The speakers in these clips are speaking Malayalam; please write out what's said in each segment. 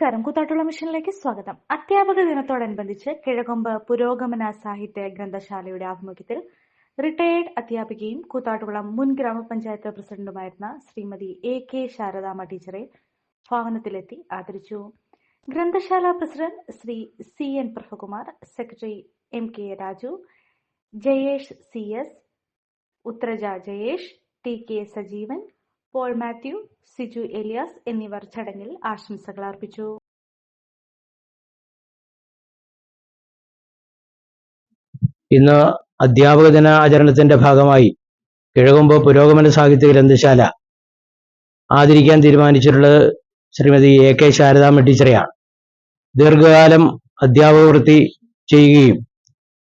നമസ്കാരം. കൂത്താട്ടുള്ള മിഷനിലേക്ക് സ്വാഗതം. അധ്യാപക ദിനത്തോടനുബന്ധിച്ച് കിഴകൊമ്പ് പുരോഗമന സാഹിത്യ ഗ്രന്ഥശാലയുടെ ആഭിമുഖ്യത്തിൽ റിട്ടയേർഡ് അധ്യാപികയും കൂത്താട്ടുകുളം മുൻ ഗ്രാമപഞ്ചായത്ത് പ്രസിഡന്റുമായിരുന്ന ശ്രീമതി എ കെ ശാരദാമ്മ ടീച്ചറെ ഭവനത്തിലെത്തി ആദരിച്ചു. ഗ്രന്ഥശാല president Shri C N Prabhakumar secretary M K Raju Jayesh C S Uthraja Jayesh T K Sajeevan Paul Mathew Siju Elias എന്നിവർ ചടങ്ങിൽ ആശംസകൾ അർപ്പിച്ചു. ഇന്ന് അധ്യാപക ദിനാചരണത്തിന്റെ ഭാഗമായി കിഴകുമ്പോ പുരോഗമന സാഹിത്യ ഗ്രന്ഥശാല ആദരിക്കാൻ തീരുമാനിച്ചിട്ടുള്ളത് ശ്രീമതി എ കെ ശാരദാമ്മ ടീച്ചറെയാണ്. ദീർഘകാലം അധ്യാപക വൃത്തി ചെയ്യുകയും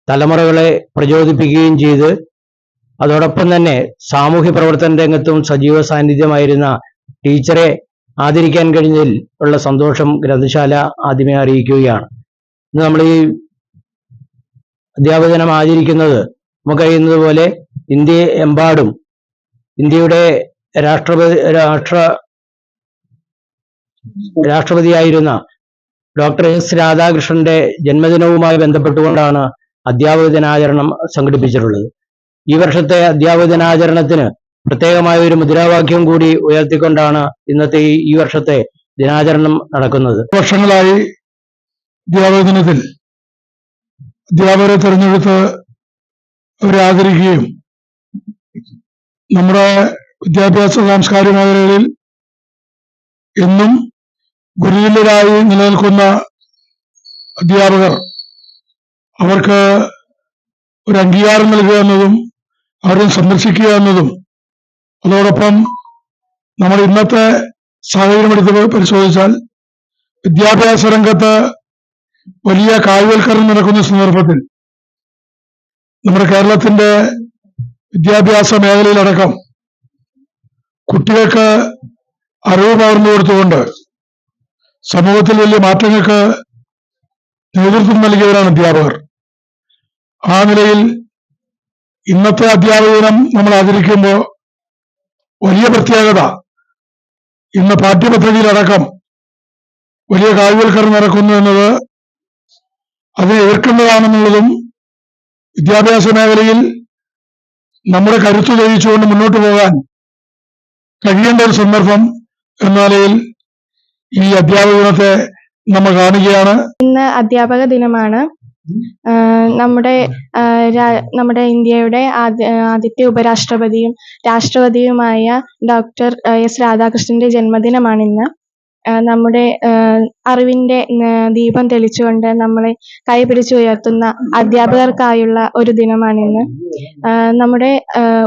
തലമുറകളെ പ്രചോദിപ്പിക്കുകയും ചെയ്ത് അതോടൊപ്പം തന്നെ സാമൂഹ്യ പ്രവർത്തന രംഗത്തും സജീവ സാന്നിധ്യമായിരുന്ന ടീച്ചറെ ആദരിക്കാൻ കഴിഞ്ഞതിൽ ഉള്ള സന്തോഷം ഗ്രന്ഥശാല ആദ്യമേ അറിയിക്കുകയാണ്. ഇന്ന് നമ്മൾ ഈ അധ്യാപകനം ആചരിക്കുന്നത് നമുക്കറിയുന്നത് പോലെ ഇന്ത്യ എമ്പാടും ഇന്ത്യയുടെ രാഷ്ട്രപതി രാഷ്ട്ര രാഷ്ട്രപതിയായിരുന്ന ഡോക്ടർ എസ് രാധാകൃഷ്ണന്റെ ജന്മദിനവുമായി ബന്ധപ്പെട്ടുകൊണ്ടാണ് അധ്യാപക ദിനാചരണം സംഘടിപ്പിച്ചിട്ടുള്ളത്. ഈ വർഷത്തെ അധ്യാപക ദിനാചരണത്തിന് പ്രത്യേകമായ ഒരു മുദ്രാവാക്യം കൂടി ഉയർത്തിക്കൊണ്ടാണ് ഇന്നത്തെ ഈ വർഷത്തെ ദിനാചരണം നടക്കുന്നത്. വർഷങ്ങളായി അധ്യാപക ദിനത്തിൽ അധ്യാപകരെ തെരഞ്ഞെടുത്ത് അവരെ ആദരിക്കുകയും നമ്മുടെ വിദ്യാഭ്യാസ സാംസ്കാരിക മേഖലകളിൽ എന്നും ഗുരുതുല്യരായി നിലനിൽക്കുന്ന അധ്യാപകർ അവർക്ക് ഒരു അംഗീകാരം നൽകുക എന്നതും അവരെ സന്ദർശിക്കുക എന്നതും അതോടൊപ്പം നമ്മൾ ഇന്നത്തെ സാഹചര്യം എടുത്ത് പരിശോധിച്ചാൽ വിദ്യാഭ്യാസ രംഗത്ത് വലിയ കായികവൽക്കരണം നടക്കുന്ന സന്ദർഭത്തിൽ നമ്മുടെ കേരളത്തിന്റെ വിദ്യാഭ്യാസ മേഖലയിലടക്കം കുട്ടികൾക്ക് അറിവ് പകർന്നു കൊടുത്തുകൊണ്ട് സമൂഹത്തിൽ വലിയ മാറ്റങ്ങൾക്ക് നേതൃത്വം നൽകിയവരാണ് അധ്യാപകർ. ആ നിലയിൽ ഇന്നത്തെ അധ്യാപക ദിനം നമ്മൾ ആചരിക്കുമ്പോൾ വലിയ പ്രത്യേകത. ഇന്ന് പാഠ്യപദ്ധതിയിലടക്കം വലിയ കായികവൽക്കരണം നടക്കുന്നു എന്നത് അതിനെ എതിർക്കേണ്ടതാണെന്നുള്ളതും വിദ്യാഭ്യാസ മേഖലയിൽ നമ്മുടെ കരുത്ത് തെളിയിച്ചുകൊണ്ട് മുന്നോട്ട് പോകാൻ കഴിയേണ്ട ഒരു സന്ദർഭം എന്ന നിലയിൽ ഈ അധ്യാപക ദിനത്തെ നമ്മൾ കാണുകയാണ്. ഇന്ന് അധ്യാപക ദിനമാണ്. നമ്മുടെ നമ്മുടെ ഇന്ത്യയുടെ ആദ്യ ആദ്യത്തെ ഉപരാഷ്ട്രപതിയും രാഷ്ട്രപതിയുമായ ഡോക്ടർ എസ് രാധാകൃഷ്ണന്റെ ജന്മദിനമാണ് ഇന്ന് നമ്മുടെ അറിവിന്റെ ദീപം തെളിച്ചുകൊണ്ട് നമ്മളെ കൈപിടിച്ചുയർത്തുന്ന അധ്യാപകർക്കായുള്ള ഒരു ദിനമാണ് ഇന്ന് നമ്മുടെ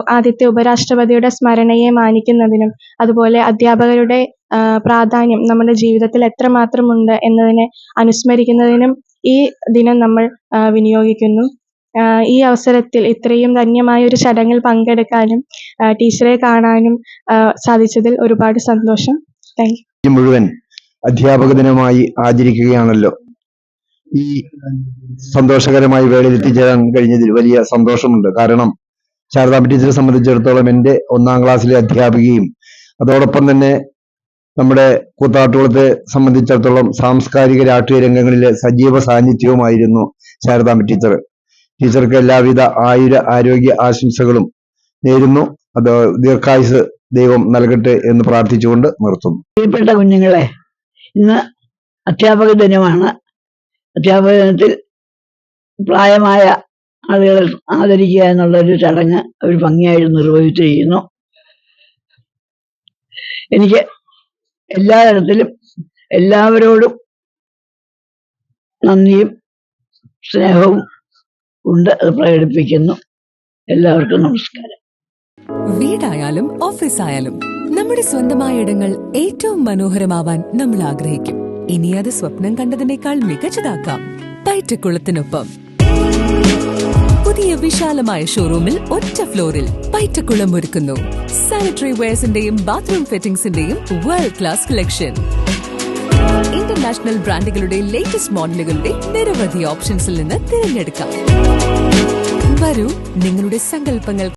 ആദ്യത്തെ ഉപരാഷ്ട്രപതിയുടെ സ്മരണയെ മാനിക്കുന്നതിനും അതുപോലെ അധ്യാപകരുടെ പ്രാധാന്യം നമ്മുടെ ജീവിതത്തിൽ എത്രമാത്രമുണ്ട് എന്നതിനെ അനുസ്മരിക്കുന്നതിനും ഈ ദിനം നമ്മൾ വിനിയോഗിക്കുന്നു. ഈ അവസരത്തിൽ ഇത്രയും ധന്യമായ ഒരു ചടങ്ങിൽ പങ്കെടുക്കാനും ടീച്ചറെ കാണാനും സാധിച്ചതിൽ ഒരുപാട് സന്തോഷം. Thank you. മുഴുവൻ അധ്യാപക ദിനമായി ആചരിക്കുകയാണല്ലോ. ഈ സന്തോഷകരമായ വേളയിൽ എത്തിച്ചേരാൻ കഴിഞ്ഞതിൽ വലിയ സന്തോഷമുണ്ട്. കാരണം ശാരദാ ടീച്ചറെ സംബന്ധിച്ചിടത്തോളം എന്റെ ഒന്നാം ക്ലാസ്സിലെ അധ്യാപികയും അതോടൊപ്പം തന്നെ നമ്മുടെ കൂത്താട്ടുകുളത്തെ സംബന്ധിച്ചിടത്തോളം സാംസ്കാരിക രാഷ്ട്രീയ രംഗങ്ങളിലെ സജീവ സാന്നിധ്യവുമായിരുന്നു ശാരദാമ്മ ടീച്ചർ. ടീച്ചർക്ക് എല്ലാവിധ ആയുര ആരോഗ്യ ആശംസകളും നേരുന്നു. അത് ദീർഘായുസ് ദൈവം നൽകട്ടെ എന്ന് പ്രാർത്ഥിച്ചുകൊണ്ട് നിർത്തുന്നു. പ്രിയപ്പെട്ട കുഞ്ഞുങ്ങളെ ഇന്ന് അധ്യാപക ദിനമാണ്. അധ്യാപക ദിനത്തിൽ പ്രായമായ ആളുകളെ ആദരിക്കുക എന്നുള്ള ഒരു ചടങ്ങ് അവർ ഭംഗിയായിട്ട് നിർവഹിച്ചിരിക്കുന്നു എനിക്ക് എല്ലാ തരത്തിലും എല്ലാവരോടും നന്ദിയും സ്നേഹവും ഉണ്ട്. അത് പ്രകടിപ്പിക്കുന്നു. എല്ലാവർക്കും നമസ്കാരം. വീടായാലും ഓഫീസായാലും നമ്മുടെ സ്വന്തമായ ഇടങ്ങൾ ഏറ്റവും മനോഹരമാവാൻ നമ്മൾ ആഗ്രഹിക്കും. ഇനി അത് സ്വപ്നം കണ്ടതിനേക്കാൾ മികച്ചതാക്കാം. പൈറ്റക്കുളത്തിനൊപ്പം. പുതിയ വിശാലമായ ഷോറൂമിൽ ഒറ്റ ഫ്ലോറിൽ പൈറ്റക്കുളം ഒരുക്കുന്നു. സാനിറ്ററി വെയർസിന്റെയും ബാത്റൂം ഫിറ്റിംഗ്സിന്റെയും വേൾഡ് ക്ലാസ് കളക്ഷൻ ഇന്റർനാഷണൽ ബ്രാൻഡുകളുടെ ലേറ്റസ്റ്റ് മോഡലുകളുടെ നിരവധി ഓപ്ഷൻസിൽ നിന്ന് തിരഞ്ഞെടുക്കാം. വരൂ നിങ്ങളുടെ സങ്കല്പങ്ങൾ